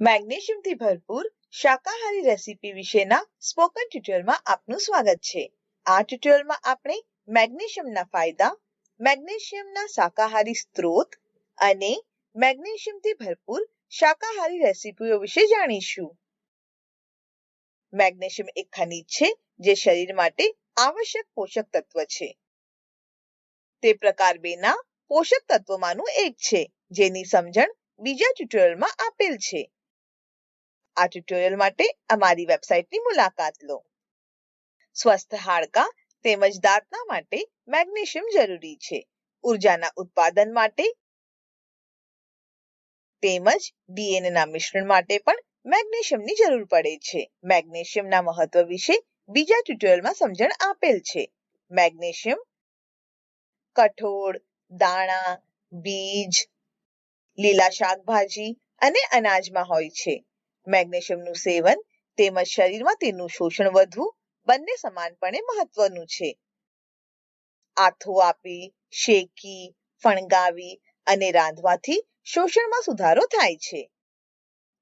મેગ્નેશિયમથી ભરપૂર શાકાહારી રેસીપી વિશેના સ્પોકન ટ્યુટોરિયલમાં આપનું સ્વાગત છે. આ ટ્યુટોરિયલમાં આપણે મેગ્નેશિયમના ફાયદા, મેગ્નેશિયમના શાકાહારી સ્ત્રોત અને મેગ્નેશિયમથી ભરપૂર શાકાહારી રેસીપીઓ વિશે જાણીશું. મેગ્નેશિયમ એક ખનિજ છે જે શરીર માટે આવશ્યક પોષક તત્વ છે. તે પ્રકાર બેના પોષક તત્વોમાંનું એક છે, જેની સમજણ બીજા ટ્યુટોરિયલમાં આપેલ છે. આ ટ્યુટોરિયલ માટે અમારી વેબસાઇટની મુલાકાત લો. સ્વસ્થ હાડકાં તેમજ દાંતના માટે મેગ્નેશિયમ જરૂરી છે. ઉર્જાના ઉત્પાદન માટે તેમજ DNA ના મિશ્રણ માટે પણ મેગ્નેશિયમની જરૂર પડે છે. મેગ્નેશિયમના મહત્વ વિશે બીજા ટ્યુટોરિયલમાં સમજણ આપેલ છે. મેગ્નેશિયમ, કઠોળ, દાણા, બીજ, લીલા શાકભાજી અને અનાજમાં હોય છે. મેગ્નેશિયમનું સેવન તેમજ શરીરમાં તેનું શોષણ વધવું બંને સમાનપણે મહત્વનું છે. આથો આપી, શેકી, ફણગાવી અને રાંધવાથી શોષણમાં સુધારો થાય છે.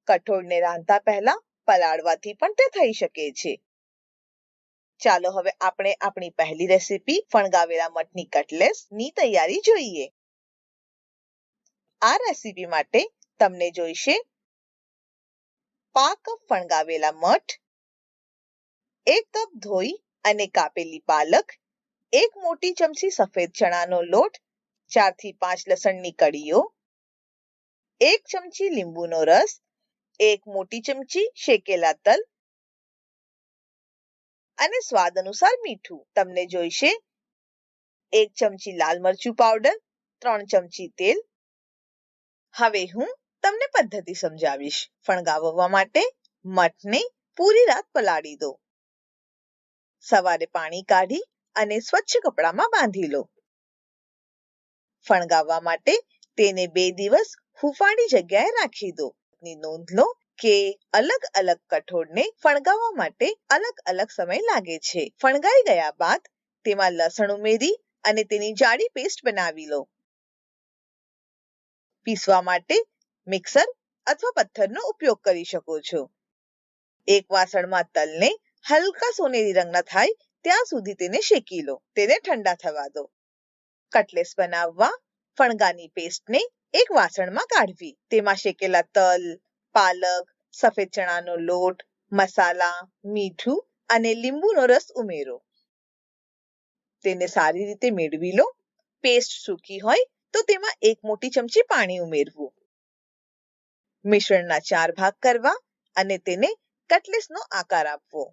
કઠોળને રાંધતા પહેલા પલાળવાથી પણ તે થઈ શકે છે. ચાલો હવે આપણે આપણી પહેલી રેસીપી ફણગાવેલા મઠની કટલેસની તૈયારી જોઈએ. આ રેસીપી માટે તમને જોઈશે પા ફણગાવેલા મઠ, એક કપ ધોઈ અને કાપેલી પાલક, એક મોટી ચમચી સફેદ ચણાનો લોટ ચારથી પાંચ લસણની કળીઓ એક ચમચી લીંબુનો રસ, એક મોટી ચમચી શેકેલા તલ અને સ્વાદ અનુસાર મીઠું. તમને જોઈશે, એક ચમચી લાલ મરચું પાવડર ત્રણ ચમચી તેલ. હવે હું તમને પદ્ધતિ સમજાવીશ. ફણગાવવા માટે મઠને પૂરી રાત પલાળી દો. સવારે પાણી કાઢી અને સ્વચ્છ કપડામાં બાંધી લો. ફણગાવવા માટે તેને બે દિવસ હુફાળી જગ્યાએ રાખી દો. નોંધ લો કે અલગ અલગ કઠોળને ફણગાવવા માટે અલગ અલગ સમય લાગે છે. ફણગાઈ ગયા બાદ તેમાં લસણ ઉમેરી અને તેની જાડી પેસ્ટ બનાવી લો. પીસવા માટે મિક્સર અથવા પથ્થરનો ઉપયોગ કરી શકો છો. એક વાસણમાં તલને હલકા સોનેરી રંગના થાય ત્યાં સુધી તેને શેકી લો. તેને ઠંડા થવા દો. કટલેસ બનાવવા ફણગાની પેસ્ટને એક વાસણમાં કાઢવી. તેમાં શેકેલા તલ, પાલક, સફેદ ચણાનો લોટ, મસાલા, મીઠું અને લીંબુનો રસ ઉમેરો. તેને સારી રીતે મેળવી લો. પેસ્ટ સૂકી હોય તો તેમાં એક મોટી ચમચી પાણી ઉમેરવું. મિશ્રણના ચાર ભાગ કરવા અને તેને કટલેસનો આકાર આપવો.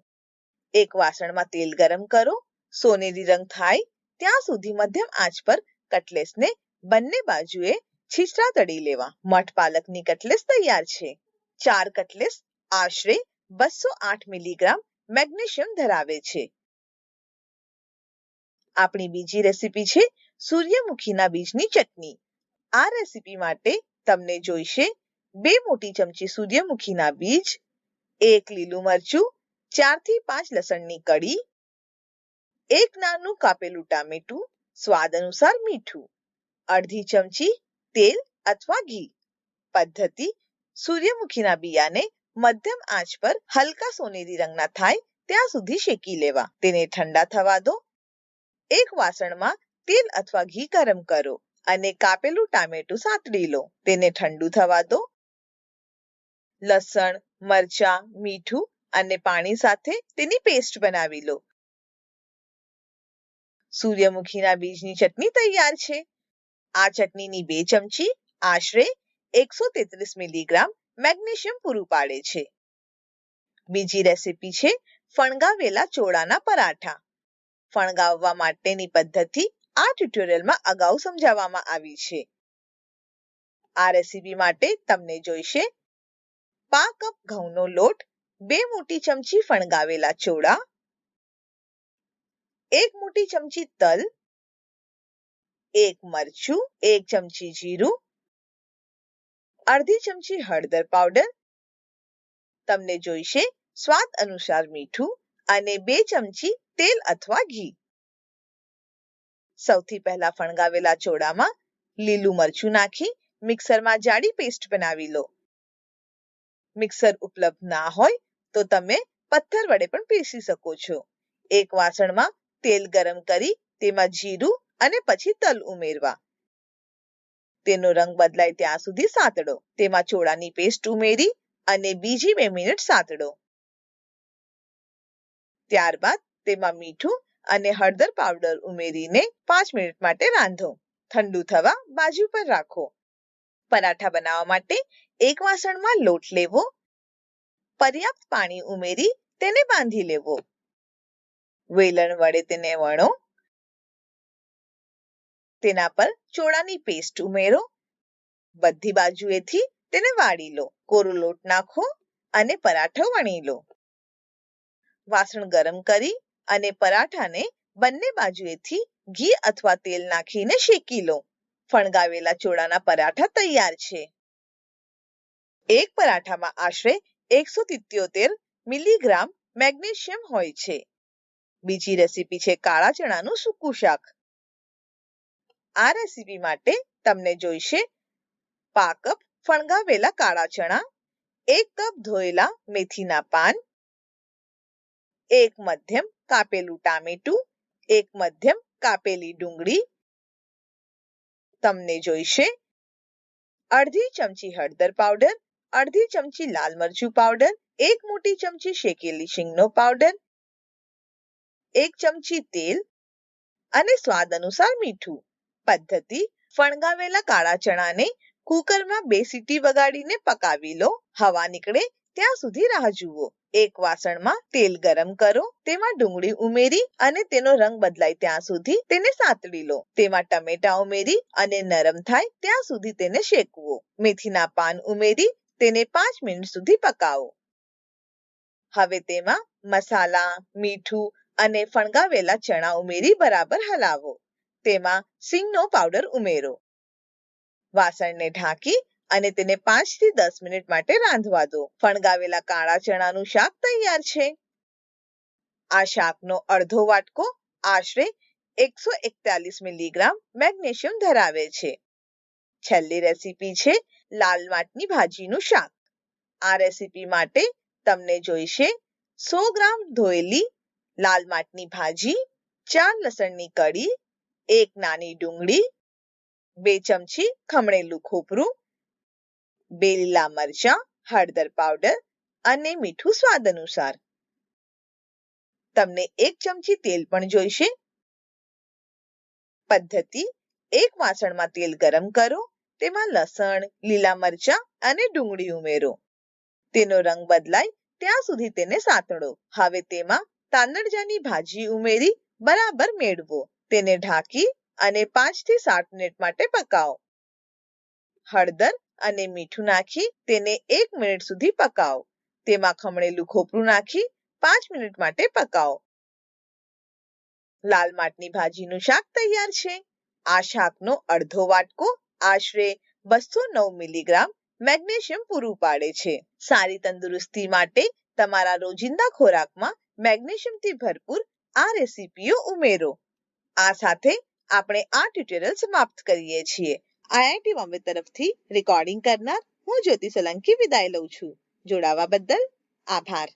એક વાસણમાં તેલ ગરમ કરો, સોનેરી રંગ થાય ત્યાં સુધી મધ્યમ આંચ પર કટલેસને બંને બાજુએ છીછરા તળી લેવા. મઠ પાલકની કટલેસ તૈયાર છે. ચાર કટલેસ આશરે બસો આઠ મિલીગ્રામ મેગ્નેશિયમ ધરાવે છે. આપણી બીજી રેસીપી છે સૂર્યમુખીના બીજની ચટણી. આ રેસીપી માટે તમને જોઈશે બે મોટી ચમચી સૂર્યમુખીના બીજ, એક લીલું મરચું ચારથી પાંચ લસણની કળી, એક નાનું કાપેલું ટામેટું, સ્વાદ અનુસાર મીઠું, અડધી ચમચી તેલ અથવા ઘી. પદ્ધતિ, સૂર્યમુખીના બિયાને મધ્યમ આંચ પર હલકા સોનેરી રંગના થાય ત્યાં સુધી શેકી લેવા. તેને ઠંડા થવા દો. એક વાસણમાં તેલ અથવા ઘી ગરમ કરો અને કાપેલું ટામેટું સાતડી લો. તેને ઠંડુ થવા દો. લસણ, મરચાં, મીઠું અને પાણી સાથે તેની પેસ્ટ બનાવી લો. સૂર્યમુખીના બીજની ચટણી તૈયાર છે. આ ચટણીની બે ચમચી આશરે એકસો તેત્રીસ મિલીગ્રામ મેગ્નેશિયમ પૂરું પાડે છે. બીજી રેસીપી છે ફણગાવેલા ચોળાના પરાઠા. ફણગાવવા માટેની પદ્ધતિ આ ટ્યુટોરિયલમાં અગાઉ સમજાવવામાં આવી છે. આ રેસીપી માટે તમને જોઈશે પા કપ ઘઉંનો લોટ, બે મોટી ચમચી ફણગાવેલા ચોળા એક મોટી ચમચી તલ, એક મરચું, એક ચમચી જીરું, અડધી ચમચી હળદર પાવડર, તમને જોઈશે સ્વાદ અનુસાર મીઠું અને બે ચમચી તેલ અથવા ઘી. સૌથી પહેલા ફણગાવેલા ચોળામાં લીલું મરચું નાખી, મિક્સરમાં જાડી પેસ્ટ બનાવી લો. મિક્સર ઉપલબ્ધ ના હોય તો તમે પથ્થર વડે પણ પીસી શકો છો. એક વાસણમાં તેલ ગરમ કરી તેમાં જીરું અને પછી તલ ઉમેરવા. તેનો રંગ બદલાય ત્યાં સુધી સાતડો. તેમાં ચોળાની પેસ્ટ ઉમેરી અને બીજી બે મિનિટ સાતડો. ત્યારબાદ તેમાં મીઠું અને હળદર પાવડર ઉમેરીને પાંચ મિનિટ માટે રાંધો. ઠંડુ થવા બાજુ પર રાખો. પરાઠા બનાવવા માટે એક વાસણમાં લોટ લેવો, પર્યાપ્ત પાણી ઉમેરી તેને બાંધી લેવો. વેલણ વડે તેને વણો, તેના પર ચોળાની પેસ્ટ ઉમેરો, બધી બાજુએથી તેને વાળી લો. કોરો લોટ નાખો અને પરાઠો વણી લો. વાસણ ગરમ કરી અને પરાઠાને બંને બાજુએથી ઘી અથવા તેલ નાખીને શેકી લો. ફણગાવેલા ચોળાના પરાઠા તૈયાર છે. એક પરાઠામાં આશરે એકસો સિત્યોતેર મિલીગ્રામ મેગ્નેશિયમ હોય છે. બીજી રેસીપી છે કાળા ચણાનું સૂકું શાક. આ રેસીપી માટે તમને જોઈશે પા કપ ફણગાવેલા કાળા ચણા, એક કપ ધોયેલા મેથીના પાન, એક મધ્યમ કાપેલું ટામેટું, એક મધ્યમ કાપેલી ડુંગળી તમને જોઈશે. અડધી ચમચી હળદર પાવડર અડધી ચમચી લાલ મરચું પાવડર એક મોટી ચમચી શેકેલી શીંગનો પાવડર એક ચમચી તેલ અને સ્વાદ અનુસાર મીઠું. પદ્ધતિ, ફણગાવેલા કાળા ચણાને કુકરમાં બે સીટી વગાડીને પકાવી લો. હવા નીકળે ત્યાં સુધી રાહ જુઓ. એક વાસણમાં તેલ ગરમ કરો, તેમાં ડુંગળી ઉમેરી અને તેનો રંગ બદલાય ત્યાં સુધી તેને સાતળી લો. તેમાં ટમેટા ઉમેરી અને નરમ થાય ત્યાં સુધી તેને શેકવો. મેથીના પાન ઉમેરી તેને પાંચ મિનિટ સુધી પકાવો. હવે તેમાં મસાલા, મીઠું અને ફણગાવેલા ચણા ઉમેરી બરાબર હલાવો. તેમાં સિંગનો પાવડર ઉમેરો. વાસણને ઢાંકી અને તેને પાંચથી દસ મિનિટ માટે રાંધવા દો. ફણગાવેલા કાળા ચણાનું શાક તૈયાર છે. આ શાકનો અડધો વાટકો આશરે એકસો એકતાલીસ મિલીગ્રામ મેગ્નેશિયમ ધરાવે છે. છેલ્લી રેસીપી છે લાલ માટની ભાજીનું શાક. આ રેસીપી માટે તમને જોઈશે સો ગ્રામ ધોયેલી, લાલ માટની ભાજી, ચાર લસણની કડી એક નાની ડુંગળી, બે ચમચી ખમણેલું ખોપરું બે લીલા મરચાં, હળદર પાવડર અને મીઠું સ્વાદ અનુસાર. તમને એક ચમચી તેલ પણ જોઈશે. પદ્ધતિ, એક વાસણમાં તેલ ગરમ કરો, તેમાં લસણ, લીલા મરચાં અને ડુંગળી ઉમેરો. તેનો રંગ બદલાય ત્યાં સુધી તેને સાતડો. હવે તેમાં તાંદળજાની ભાજી ઉમેરી બરાબર મેળવો. તેને ઢાંકી અને પાંચથી સાત મિનિટ માટે પકાવો. હળદર અને મીઠું નાખી તેને એક મિનિટ સુધી પકાવો. તેમાં ખમણેલું ખોપરું નાખી પાંચ મિનિટ માટે પકાવો. લાલ માટની ભાજીનું શાક તૈયાર છે. આ શાકનો અડધો વાટકો આશરે બસો નવ મિલીગ્રામ મેગ્નેશિયમ પૂરું પાડે છે. સારી તંદુરસ્તી માટે તમારા રોજિંદા ખોરાકમાં મેગ્નેશિયમથી ભરપૂર આ રેસીપીઓ ઉમેરો. આ સાથે આપણે આ ટ્યુટોરીયલ સમાપ્ત કરીએ છીએ. આઈઆઈટી બોમ્બે તરફથી રેકોર્ડિંગ કરનાર હું જ્યોતિ સોલંકી વિદાય લઉં છું. જોડાવા બદલ આભાર.